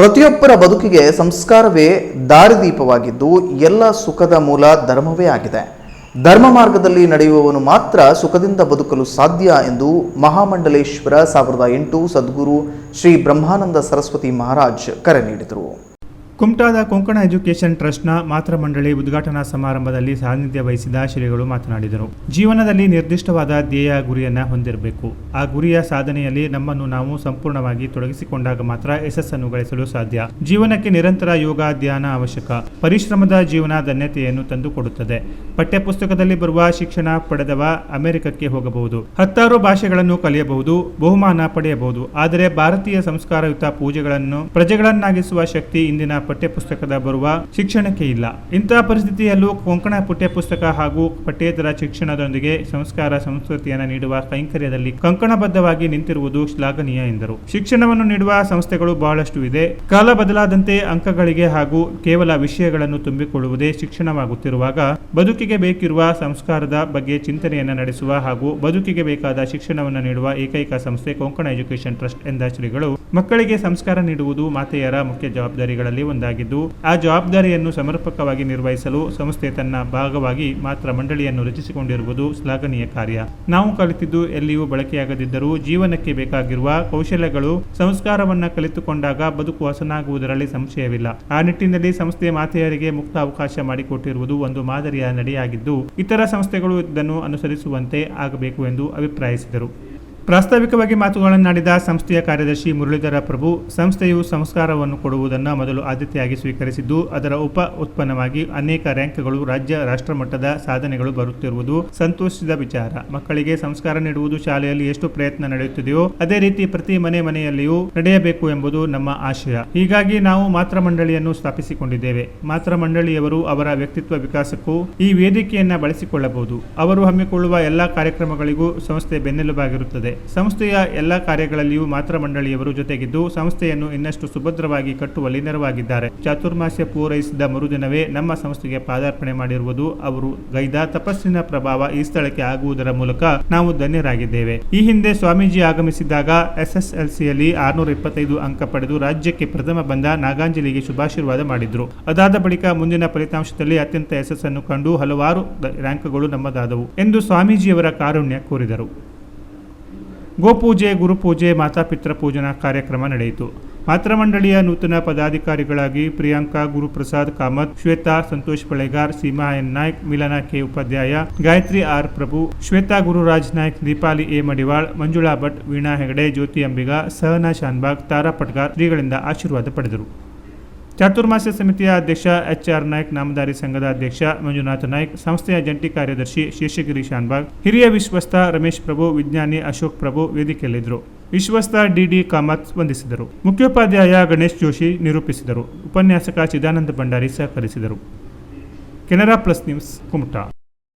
ಪ್ರತಿಯೊಬ್ಬರ ಬದುಕಿಗೆ ಸಂಸ್ಕಾರವೇ ದಾರಿದೀಪವಾಗಿದ್ದು ಎಲ್ಲ ಸುಖದ ಮೂಲ ಧರ್ಮವೇ ಆಗಿದೆ. ಧರ್ಮ ಮಾರ್ಗದಲ್ಲಿ ನಡೆಯುವವನು ಮಾತ್ರ ಸುಖದಿಂದ ಬದುಕಲು ಸಾಧ್ಯ ಎಂದು ಮಹಾಮಂಡಲೇಶ್ವರ ಸಾವಿರದ ಎಂಟು ಸದ್ಗುರು ಶ್ರೀ ಬ್ರಹ್ಮಾನಂದ ಸರಸ್ವತಿ ಮಹಾರಾಜ್ ಕರೆ ನೀಡಿದರು. ಕುಮಟಾದ ಕೊಂಕಣ ಎಜುಕೇಷನ್ ಟ್ರಸ್ಟ್ನ ಮಾತೃ ಮಂಡಳಿ ಉದ್ಘಾಟನಾ ಸಮಾರಂಭದಲ್ಲಿ ಸಾನ್ನಿಧ್ಯ ವಹಿಸಿದ ಶ್ರೀಗಳು ಮಾತನಾಡಿದರು. ಜೀವನದಲ್ಲಿ ನಿರ್ದಿಷ್ಟವಾದ ಧ್ಯೇಯ ಗುರಿಯನ್ನು ಹೊಂದಿರಬೇಕು. ಆ ಗುರಿಯ ಸಾಧನೆಯಲ್ಲಿ ನಮ್ಮನ್ನು ನಾವು ಸಂಪೂರ್ಣವಾಗಿ ತೊಡಗಿಸಿಕೊಂಡಾಗ ಮಾತ್ರ ಯಶಸ್ಸನ್ನು ಗಳಿಸಲು ಸಾಧ್ಯ. ಜೀವನಕ್ಕೆ ನಿರಂತರ ಯೋಗ ಧ್ಯಾನ ಅವಶ್ಯಕ. ಪರಿಶ್ರಮದ ಜೀವನ ಧನ್ಯತೆಯನ್ನು ತಂದುಕೊಡುತ್ತದೆ. ಪಠ್ಯಪುಸ್ತಕದಲ್ಲಿ ಬರುವ ಶಿಕ್ಷಣ ಪಡೆದವ ಅಮೆರಿಕಕ್ಕೆ ಹೋಗಬಹುದು. ಹತ್ತಾರು ಭಾಷೆಗಳನ್ನು ಕಲಿಯಬಹುದು, ಬಹುಮಾನ ಪಡೆಯಬಹುದು. ಆದರೆ ಭಾರತೀಯ ಸಂಸ್ಕಾರಯುತ ಪೂಜೆಗಳನ್ನು ಪ್ರಜೆಗಳನ್ನಾಗಿಸುವ ಶಕ್ತಿ ಇಂದಿನ ಪಠ್ಯಪುಸ್ತಕದ ಬರುವ ಶಿಕ್ಷಣಕ್ಕೆ ಇಲ್ಲ. ಇಂತಹ ಪರಿಸ್ಥಿತಿಯಲ್ಲೂ ಕೊಂಕಣ ಪಠ್ಯಪುಸ್ತಕ ಹಾಗೂ ಪಠ್ಯೇತರ ಶಿಕ್ಷಣದೊಂದಿಗೆ ಸಂಸ್ಕಾರ ಸಂಸ್ಕೃತಿಯನ್ನು ನೀಡುವ ಕೈಂಕರ್ಯದಲ್ಲಿ ಕಂಕಣಬದ್ಧವಾಗಿ ನಿಂತಿರುವುದು ಶ್ಲಾಘನೀಯ ಎಂದರು. ಶಿಕ್ಷಣವನ್ನು ನೀಡುವ ಸಂಸ್ಥೆಗಳು ಬಹಳಷ್ಟು ಇದೆ. ಕಾಲ ಬದಲಾದಂತೆ ಅಂಕಗಳಿಗೆ ಹಾಗೂ ಕೇವಲ ವಿಷಯಗಳನ್ನು ತುಂಬಿಕೊಳ್ಳುವುದೇ ಶಿಕ್ಷಣವಾಗುತ್ತಿರುವಾಗ ಬದುಕಿಗೆ ಬೇಕಿರುವ ಸಂಸ್ಕಾರದ ಬಗ್ಗೆ ಚಿಂತನೆಯನ್ನು ನಡೆಸುವ ಹಾಗೂ ಬದುಕಿಗೆ ಬೇಕಾದ ಶಿಕ್ಷಣವನ್ನು ನೀಡುವ ಏಕೈಕ ಸಂಸ್ಥೆ ಕೊಂಕಣ ಎಜುಕೇಷನ್ ಟ್ರಸ್ಟ್ ಎಂದ ಶ್ರೀಗಳು, ಮಕ್ಕಳಿಗೆ ಸಂಸ್ಕಾರ ನೀಡುವುದು ಮಾತೆಯರ ಮುಖ್ಯ ಜವಾಬ್ದಾರಿಗಳಲ್ಲಿ ಒಂದಾಗಿದ್ದು ಆ ಜವಾಬ್ದಾರಿಯನ್ನು ಸಮರ್ಪಕವಾಗಿ ನಿರ್ವಹಿಸಲು ಸಂಸ್ಥೆ ತನ್ನ ಭಾಗವಾಗಿ ಮಾತ್ರ ಮಂಡಳಿಯನ್ನು ರಚಿಸಿಕೊಂಡಿರುವುದು ಶ್ಲಾಘನೀಯ ಕಾರ್ಯ. ನಾವು ಕಲಿತಿದ್ದು ಎಲ್ಲಿಯೂ ಬಳಕೆಯಾಗದಿದ್ದರೂ ಜೀವನಕ್ಕೆ ಬೇಕಾಗಿರುವ ಕೌಶಲ್ಯಗಳು ಸಂಸ್ಕಾರವನ್ನ ಕಲಿತುಕೊಂಡಾಗ ಬದುಕು ಹಸನಾಗುವುದರಲ್ಲಿ ಸಂಶಯವಿಲ್ಲ. ಆ ನಿಟ್ಟಿನಲ್ಲಿ ಸಂಸ್ಥೆ ಮಾತೆಯರಿಗೆ ಮುಕ್ತ ಅವಕಾಶ ಮಾಡಿಕೊಟ್ಟಿರುವುದು ಒಂದು ಮಾದರಿಯ ನಡೆಯಾಗಿದ್ದು, ಇತರ ಸಂಸ್ಥೆಗಳು ಇದನ್ನು ಅನುಸರಿಸುವಂತೆ ಆಗಬೇಕು ಎಂದು ಅಭಿಪ್ರಾಯಿಸಿದರು. ಪ್ರಾಸ್ತಾವಿಕವಾಗಿ ಮಾತುಗಳನ್ನಾಡಿದ ಸಂಸ್ಥೆಯ ಕಾರ್ಯದರ್ಶಿ ಮುರಳೀಧರ ಪ್ರಭು, ಸಂಸ್ಥೆಯು ಸಂಸ್ಕಾರವನ್ನು ಕೊಡುವುದನ್ನು ಮೊದಲು ಆದ್ಯತೆಯಾಗಿ ಸ್ವೀಕರಿಸಿದ್ದು, ಅದರ ಉಪ ಉತ್ಪನ್ನವಾಗಿ ಅನೇಕ ರ್ಯಾಂಕ್ಗಳು ರಾಜ್ಯ, ರಾಷ್ಟ್ರ ಮಟ್ಟದ ಸಾಧನೆಗಳು ಬರುತ್ತಿರುವುದು ಸಂತೋಷದ ವಿಚಾರ. ಮಕ್ಕಳಿಗೆ ಸಂಸ್ಕಾರ ನೀಡುವುದು ಶಾಲೆಯಲ್ಲಿ ಎಷ್ಟು ಪ್ರಯತ್ನ ನಡೆಯುತ್ತಿದೆಯೋ, ಅದೇ ರೀತಿ ಪ್ರತಿ ಮನೆ ಮನೆಯಲ್ಲಿಯೂ ನಡೆಯಬೇಕು ಎಂಬುದು ನಮ್ಮ ಆಶಯ. ಹೀಗಾಗಿ ನಾವು ಮಾತ್ರ ಮಂಡಳಿಯನ್ನು ಸ್ಥಾಪಿಸಿಕೊಂಡಿದ್ದೇವೆ. ಮಾತ್ರ ಮಂಡಳಿಯವರು ಅವರ ವ್ಯಕ್ತಿತ್ವ ವಿಕಾಸಕ್ಕೂ ಈ ವೇದಿಕೆಯನ್ನು ಬಳಸಿಕೊಳ್ಳಬಹುದು. ಅವರು ಹಮ್ಮಿಕೊಳ್ಳುವ ಎಲ್ಲಾ ಕಾರ್ಯಕ್ರಮಗಳಿಗೂ ಸಂಸ್ಥೆ ಬೆನ್ನೆಲುಬಾಗಿರುತ್ತದೆ. ಸಂಸ್ಥೆಯ ಎಲ್ಲ ಕಾರ್ಯಗಳಲ್ಲಿಯೂ ಮಾತ್ರ ಮಂಡಳಿಯವರು ಜೊತೆಗಿದ್ದು ಸಂಸ್ಥೆಯನ್ನು ಇನ್ನಷ್ಟು ಸುಭದ್ರವಾಗಿ ಕಟ್ಟುವಲ್ಲಿ ನೆರವಾಗಿದ್ದಾರೆ. ಚಾತುರ್ಮಾಸ್ಯ ಪೂರೈಸಿದ ಮರುದಿನವೇ ನಮ್ಮ ಸಂಸ್ಥೆಗೆ ಪಾದಾರ್ಪಣೆ ಮಾಡಿರುವುದು ಅವರು ಗೈದ ತಪಸ್ಸಿನ ಪ್ರಭಾವ ಈ ಸ್ಥಳಕ್ಕೆ ಆಗುವುದರ ಮೂಲಕ ನಾವು ಧನ್ಯರಾಗಿದ್ದೇವೆ. ಈ ಹಿಂದೆ ಸ್ವಾಮೀಜಿ ಆಗಮಿಸಿದಾಗ ಎಸ್ಎಸ್ಎಲ್ಸಿಯಲ್ಲಿ ಆರ್ನೂರ ಇಪ್ಪತ್ತೈದು ಅಂಕ ಪಡೆದು ರಾಜ್ಯಕ್ಕೆ ಪ್ರಥಮ ಬಂದ ನಾಗಾಂಜಲಿಗೆ ಶುಭಾಶೀರ್ವಾದ ಮಾಡಿದ್ರು. ಅದಾದ ಬಳಿಕ ಮುಂದಿನ ಫಲಿತಾಂಶದಲ್ಲಿ ಅತ್ಯಂತ ಯಶಸ್ಸನ್ನು ಕಂಡು ಹಲವಾರು ರ್ಯಾಂಕ್ಗಳು ನಮ್ಮದಾದವು ಎಂದು ಸ್ವಾಮೀಜಿಯವರ ಕಾರುಣ್ಯ ಕೋರಿದರು. ಗೋಪೂಜೆ, ಗುರುಪೂಜೆ ಮಾತಾಪಿತೃ ಪೂಜನಾ ಕಾರ್ಯಕ್ರಮ ನಡೆಯಿತು. ಮಾತೃಮಂಡಳಿಯ ನೂತನ ಪದಾಧಿಕಾರಿಗಳಾಗಿ Priyanka, Guruprasad Kamath, Shweta, Santosh Balegar Seema N Naik, Milana K Upadhyaya, Gayatri R Prabhu, Shweta Gururaj Naik, Deepali A Madiwal, Manjula Bhat, Veena Hegde, Jyoti Ambiga, Sahana Shanbhag, Tara Patgar ಶ್ರೀಗಳಿಂದ ಆಶೀರ್ವಾದ ಪಡೆದರು. ಚಾತುರ್ಮಾಸ್ಯ ಸಮಿತಿಯ ಅಧ್ಯಕ್ಷ H R Naik Namdhari ಸಂಘದ ಅಧ್ಯಕ್ಷ ಮಂಜುನಾಥ ನಾಯ್ಕ್, ಸಂಸ್ಥೆಯ ಜಂಟಿ ಕಾರ್ಯದರ್ಶಿ ಶೇಷಗಿರಿ ಶಾನ್ಬಾಗ್, ಹಿರಿಯ ವಿಶ್ವಸ್ತ ರಮೇಶ್ ಪ್ರಭು, ವಿಜ್ಞಾನಿ ಅಶೋಕ್ ಪ್ರಭು ವೇದಿಕೆಯಲ್ಲಿದ್ದರು. ವಿಶ್ವಸ್ತ ಡಿಡಿ ಕಾಮತ್ ವಂದಿಸಿದರು. ಮುಖ್ಯೋಪಾಧ್ಯಾಯ ಗಣೇಶ್ ಜೋಶಿ ನಿರೂಪಿಸಿದರು. ಉಪನ್ಯಾಸಕ Chidananda Bhandari ಸಹಕರಿಸಿದರು. Canara plus news Kumta.